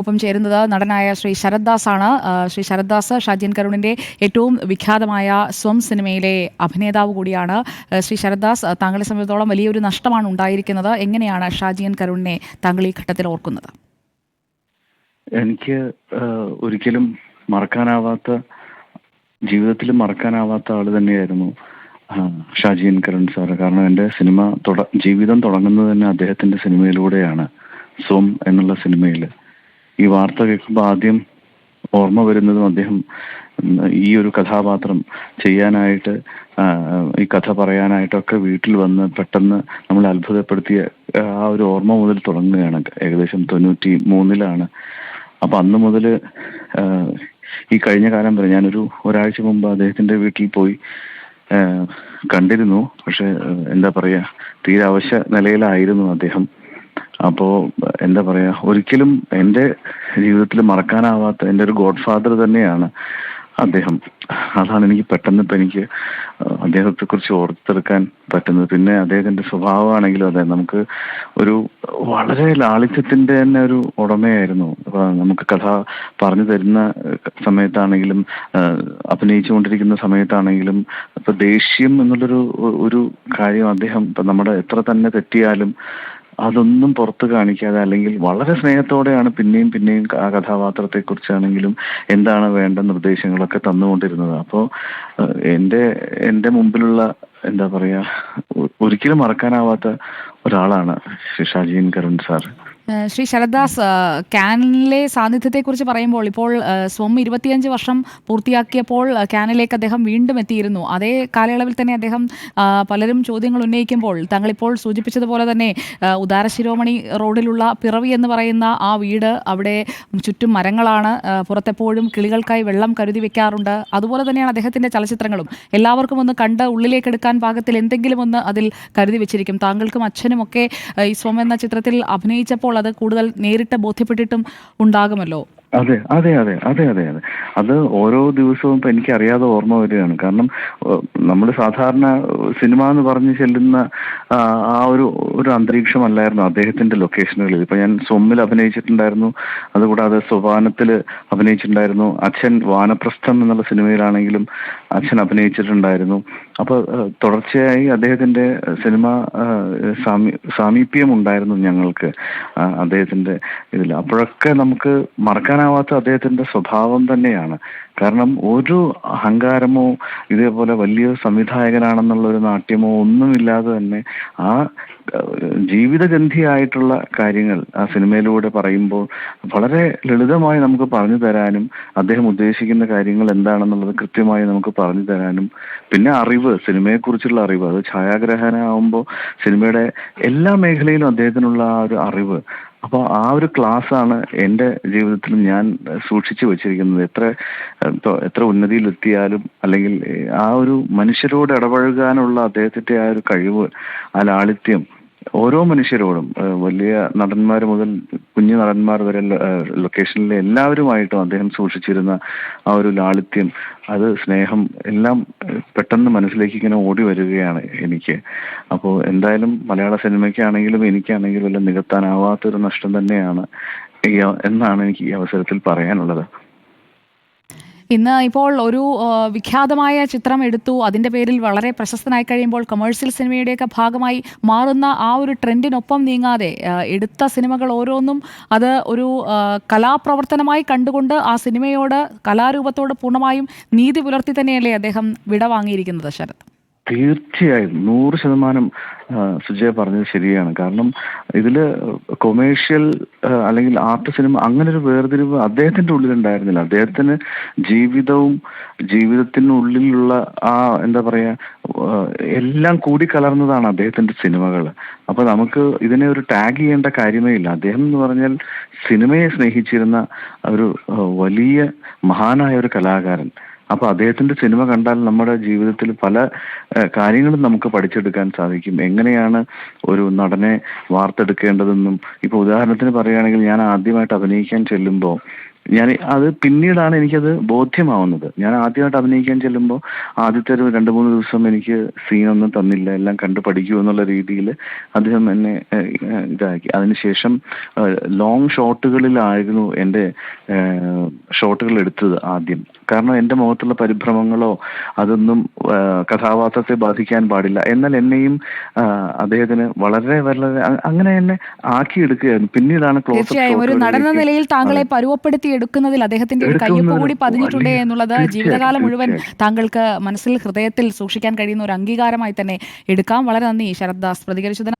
ഒപ്പം ചേരുന്നത് നടനായ ശ്രീ ശരദ്ദാസ് ആണ് ശ്രീ ശരദ്ദാസ് ഷാജിൻ കരുണിന്റെ ഏറ്റവും വിഖ്യാതമായ സ്വം സിനിമയിലെ അഭിനേതാവ് കൂടിയാണ്. ശ്രീ ശരദ്ദാസ് താങ്കളെ സംബന്ധിച്ചോളം വലിയൊരു നഷ്ടമാണ് ഉണ്ടായിരിക്കുന്നത്. എങ്ങനെയാണ് ഷാജിയൻ കരുണിനെ താങ്കൾ ഈ ഘട്ടത്തിൽ ഓർക്കുന്നത്? എനിക്ക് ഒരിക്കലും മറക്കാനാവാത്ത ജീവിതത്തിൽ മറക്കാനാവാത്ത ആൾ തന്നെയായിരുന്നു ഷാജിയൻ കരൺ സാറ്. കാരണം എന്റെ സിനിമ തുട ജീവിതം തുടങ്ങുന്നത് തന്നെ അദ്ദേഹത്തിന്റെ സിനിമയിലൂടെയാണ്. സോം എന്നുള്ള സിനിമയിൽ. ഈ വാർത്ത കേൾക്കുമ്പോൾ ആദ്യം ഓർമ്മ വരുന്നതും അദ്ദേഹം ഈ ഒരു കഥാപാത്രം ചെയ്യാനായിട്ട് ഈ കഥ പറയാനായിട്ടൊക്കെ വീട്ടിൽ വന്ന് പെട്ടെന്ന് നമ്മളെ അത്ഭുതപ്പെടുത്തിയ ആ ഒരു ഓർമ്മ മുതൽ തുടങ്ങുകയാണ്. ഏകദേശം തൊണ്ണൂറ്റി മൂന്നിലാണ് അപ്പൊ അന്ന് മുതൽ ഈ കഴിഞ്ഞ കാലം വരെ ഞാനൊരു ഒരാഴ്ച മുമ്പ് അദ്ദേഹത്തിന്റെ വീട്ടിൽ പോയി കണ്ടിരുന്നു. പക്ഷെ എന്താ പറയാ തീരെ അവശ്യ നിലയിലായിരുന്നു അദ്ദേഹം. അപ്പോ എന്താ പറയാ ഒരിക്കലും എന്റെ ജീവിതത്തിൽ മറക്കാനാവാത്ത എന്റെ ഒരു ഗോഡ് ഫാദർ തന്നെയാണ് അദ്ദേഹം. അതാണ് എനിക്ക് പെട്ടെന്ന് ഇപ്പം എനിക്ക് അദ്ദേഹത്തെ കുറിച്ച് ഓർത്തെടുക്കാൻ പറ്റുന്നത്. പിന്നെ അദ്ദേഹത്തിന്റെ സ്വഭാവമാണെങ്കിലും അതെ നമുക്ക് ഒരു വളരെ ലാളിത്യത്തിന്റെ തന്നെ ഒരു ഉടമയായിരുന്നു. നമുക്ക് കഥ പറഞ്ഞു തരുന്ന സമയത്താണെങ്കിലും അഭിനയിച്ചുകൊണ്ടിരിക്കുന്ന സമയത്താണെങ്കിലും ഇപ്പൊ ദേഷ്യം എന്നുള്ളൊരു ഒരു കാര്യം അദ്ദേഹം ഇപ്പൊ നമ്മുടെ എത്ര തന്നെ തെറ്റിയാലും അതൊന്നും പുറത്ത് കാണിക്കാതെ അല്ലെങ്കിൽ വളരെ സ്നേഹത്തോടെയാണ് പിന്നെയും പിന്നെയും ആ കഥാപാത്രത്തെ കുറിച്ചാണെങ്കിലും എന്താണ് വേണ്ട നിർദ്ദേശങ്ങളൊക്കെ തന്നുകൊണ്ടിരുന്നത്. അപ്പോൾ എന്റെ എന്റെ മുമ്പിലുള്ള എന്താ പറയുക ഒരിക്കലും മറക്കാനാവാത്ത ഒരാളാണ് ഷാജീൻ കരുൺ സാർ. ശ്രീ ശരദാസ് ആ, കാനിലെ സാന്നിധ്യത്തെക്കുറിച്ച് പറയുമ്പോൾ ഇപ്പോൾ സ്വം ഇരുപത്തിയഞ്ച് വർഷം പൂർത്തിയാക്കിയപ്പോൾ ആ, കാനിലേക്ക് അദ്ദേഹം വീണ്ടും എത്തിയിരുന്നു. അതേ കാലയളവിൽ തന്നെ അദ്ദേഹം പലരും ചോദ്യങ്ങൾ ഉന്നയിക്കുമ്പോൾ താങ്കളിപ്പോൾ സൂചിപ്പിച്ചതുപോലെ തന്നെ ഉദാരശിരോമണി റോഡിലുള്ള പിറവി എന്ന് പറയുന്ന ആ വീട് അവിടെ ചുറ്റും മരങ്ങളാണ്. പുറത്തെപ്പോഴും കിളികൾക്കായി വെള്ളം കരുതി വെക്കാറുണ്ട്. അതുപോലെ തന്നെയാണ് അദ്ദേഹത്തിന്റെ ചലച്ചിത്രങ്ങളും. എല്ലാവർക്കും ഒന്ന് കണ്ട് ഉള്ളിലേക്ക് എടുക്കാൻ പാകത്തിൽ എന്തെങ്കിലും ഒന്ന് അതിൽ കരുതി വെച്ചിരിക്കും. താങ്കൾക്കും അച്ഛനും ഒക്കെ ഈ സ്വം എന്ന ചിത്രത്തിൽ അഭിനയിച്ചപ്പോൾ അത് കൂടുതൽ നേരിട്ട് ബോധ്യപ്പെട്ടിട്ടും ഉണ്ടാകുമല്ലോ. അതെ അതെ അതെ അതെ അതെ അതെ. അത് ഓരോ ദിവസവും ഇപ്പൊ എനിക്ക് അറിയാതെ ഓർമ്മ വരികയാണ്. കാരണം നമ്മൾ സാധാരണ സിനിമ എന്ന് പറഞ്ഞ് ചെല്ലുന്ന ആ, ഒരു ഒരു അന്തരീക്ഷമല്ലായിരുന്നു അദ്ദേഹത്തിന്റെ ലൊക്കേഷനുകളിൽ. ഇപ്പൊ ഞാൻ സ്വമ്മിൽ അഭിനയിച്ചിട്ടുണ്ടായിരുന്നു. അതുകൂടാതെ സോപാനത്തിൽ അഭിനയിച്ചിട്ടുണ്ടായിരുന്നു. അച്ഛൻ വാനപ്രസ്ഥം എന്നുള്ള സിനിമയിലാണെങ്കിലും അച്ഛൻ അഭിനയിച്ചിട്ടുണ്ടായിരുന്നു. അപ്പൊ തുടർച്ചയായി അദ്ദേഹത്തിന്റെ സിനിമ സാമീപ്യം ഉണ്ടായിരുന്നു ഞങ്ങൾക്ക് അദ്ദേഹത്തിന്റെ ഇതിൽ അപ്പോഴൊക്കെ നമുക്ക് മറക്കാനാവാത്ത അദ്ദേഹത്തിന്റെ സ്വഭാവം തന്നെയാണ്. കാരണം ഒരു അഹങ്കാരമോ ഇതേപോലെ വലിയ സംവിധായകനാണെന്നുള്ള ഒരു നാട്യമോ ഒന്നുമില്ലാതെ തന്നെ ആ ജീവിതഗന്ധിയായിട്ടുള്ള കാര്യങ്ങൾ ആ സിനിമയിലൂടെ പറയുമ്പോൾ വളരെ ലളിതമായി നമുക്ക് പറഞ്ഞു തരാനും അദ്ദേഹം ഉദ്ദേശിക്കുന്ന കാര്യങ്ങൾ എന്താണെന്നുള്ളത് കൃത്യമായി നമുക്ക് പറഞ്ഞു തരാനും പിന്നെ അറിവ് സിനിമയെക്കുറിച്ചുള്ള അറിവ്. അത് ഛായാഗ്രഹനാവുമ്പോൾ സിനിമയുടെ എല്ലാ മേഖലയിലും അദ്ദേഹത്തിനുള്ള ആ ഒരു അറിവ് അപ്പോൾ ആ ഒരു ക്ലാസ് ആണ് എന്റെ ജീവിതത്തിൽ ഞാൻ സൂക്ഷിച്ചു വെച്ചിരിക്കുന്നത്. എത്ര എത്ര ഉന്നതിയിലെത്തിയാലും അല്ലെങ്കിൽ ആ ഒരു മനുഷ്യരോട് ഇടപഴകാനുള്ള അദ്ദേഹത്തിന്റെ ആ ഒരു കഴിവ് ആ ലാളിത്യം ഓരോ മനുഷ്യരോടും വലിയ നടന്മാർ മുതൽ കുഞ്ഞു നടന്മാർ വരെ ലൊക്കേഷനിലെ എല്ലാവരുമായിട്ടും അദ്ദേഹം സൂക്ഷിച്ചിരുന്ന ആ ഒരു ലാളിത്യം അത് സ്നേഹം എല്ലാം പെട്ടെന്ന് മനസ്സിലേക്ക് ഇങ്ങനെ ഓടി വരികയാണ് എനിക്ക്. അപ്പോൾ എന്തായാലും മലയാള സിനിമയ്ക്കാണെങ്കിലും എനിക്കാണെങ്കിലും എല്ലാം നികത്താനാവാത്തൊരു നഷ്ടം തന്നെയാണ് എന്നാണ് എനിക്ക് ഈ അവസരത്തിൽ പറയാനുള്ളത്. ഇന്ന് ഇപ്പോൾ ഒരു വിഖ്യാതമായ ചിത്രം എടുത്തു. അതിന്റെ പേരിൽ വളരെ പ്രശസ്തനായി കഴിയുമ്പോൾ കൊമേഴ്സ്യൽ സിനിമയുടെയൊക്കെ ഭാഗമായി മാറുന്ന ആ ഒരു ട്രെൻഡിനൊപ്പം നീങ്ങാതെ എടുത്ത സിനിമകൾ ഓരോന്നും അത് ഒരു കലാപ്രവർത്തനമായി കണ്ടുകൊണ്ട് ആ സിനിമയോട് കലാരൂപത്തോട് പൂർണമായും നീതി പുലർത്തി തന്നെയല്ലേ അദ്ദേഹം വിട വാങ്ങിയിരിക്കുന്നത് ശരത്? തീർച്ചയായും നൂറ് ശതമാനം ആ, സുജയ പറഞ്ഞത് ശരിയാണ്. കാരണം ഇതിൽ കൊമേഴ്ഷ്യൽ അല്ലെങ്കിൽ ആർട്ട് സിനിമ അങ്ങനെ ഒരു വേർതിരിവ് അദ്ദേഹത്തിന്റെ ഉള്ളിലുണ്ടായിരുന്നില്ല. അദ്ദേഹത്തിന് ജീവിതവും ജീവിതത്തിനുള്ളിലുള്ള ആ എന്താ പറയാ എല്ലാം കൂടി കലർന്നതാണ് അദ്ദേഹത്തിന്റെ സിനിമകൾ. അപ്പൊ നമുക്ക് ഇതിനെ ഒരു ടാഗ് ചെയ്യേണ്ട കാര്യമേ ഇല്ല. അദ്ദേഹം എന്ന് പറഞ്ഞാൽ സിനിമയെ സ്നേഹിച്ചിരുന്ന ഒരു വലിയ മഹാനായ ഒരു കലാകാരൻ. അപ്പൊ അദ്ദേഹത്തിന്റെ സിനിമ കണ്ടാൽ നമ്മുടെ ജീവിതത്തിൽ പല കാര്യങ്ങളും നമുക്ക് പഠിച്ചെടുക്കാൻ സാധിക്കും. എങ്ങനെയാണ് ഒരു നടനെ വാർത്തെടുക്കേണ്ടതെന്നും ഇപ്പൊ ഉദാഹരണത്തിന് പറയുകയാണെങ്കിൽ ഞാൻ ആദ്യമായിട്ട് അഭിനയിക്കാൻ ചെല്ലുമ്പോൾ ഞാൻ അത് പിന്നീടാണ് എനിക്കത് ബോധ്യമാവുന്നത്. ഞാൻ ആദ്യമായിട്ട് അഭിനയിക്കാൻ ചെല്ലുമ്പോൾ ആദ്യത്തെ ഒരു രണ്ട് മൂന്ന് ദിവസം എനിക്ക് സീനൊന്നും തന്നില്ല. എല്ലാം കണ്ടു പഠിക്കൂ എന്നുള്ള രീതിയിൽ അദ്ദേഹം എന്നെ ഇതാക്കി. അതിനുശേഷം ലോങ് ഷോട്ടുകളിലായിരുന്നു എന്റെ ഷോട്ടുകൾ എടുത്തത് ആദ്യം. കാരണം എന്റെ മുഖത്തുള്ള പരിഭ്രമങ്ങളോ അതൊന്നും കഥാപാത്രത്തെ ബാധിക്കാൻ പാടില്ല. എന്നാൽ എന്നെയും അദ്ദേഹത്തിന് വളരെ വളരെ അങ്ങനെ എന്നെ ആക്കിയെടുക്കുകയായിരുന്നു. പിന്നീടാണ് തീർച്ചയായും. ഒരു നടന്ന നിലയിൽ താങ്കളെ പരുവപ്പെടുത്തി എടുക്കുന്നതിൽ അദ്ദേഹത്തിന്റെ ഒരു കയ്യൊപ്പ് കൂടി പതിഞ്ഞിട്ടുണ്ട് എന്നുള്ളത് ജീവിതകാലം മുഴുവൻ താങ്കൾക്ക് മനസ്സിൽ ഹൃദയത്തിൽ സൂക്ഷിക്കാൻ കഴിയുന്ന ഒരു അംഗീകാരമായി തന്നെ എടുക്കാം. വളരെ നന്ദി ശരത് ദാസ് പ്രതികരിച്ചതിന്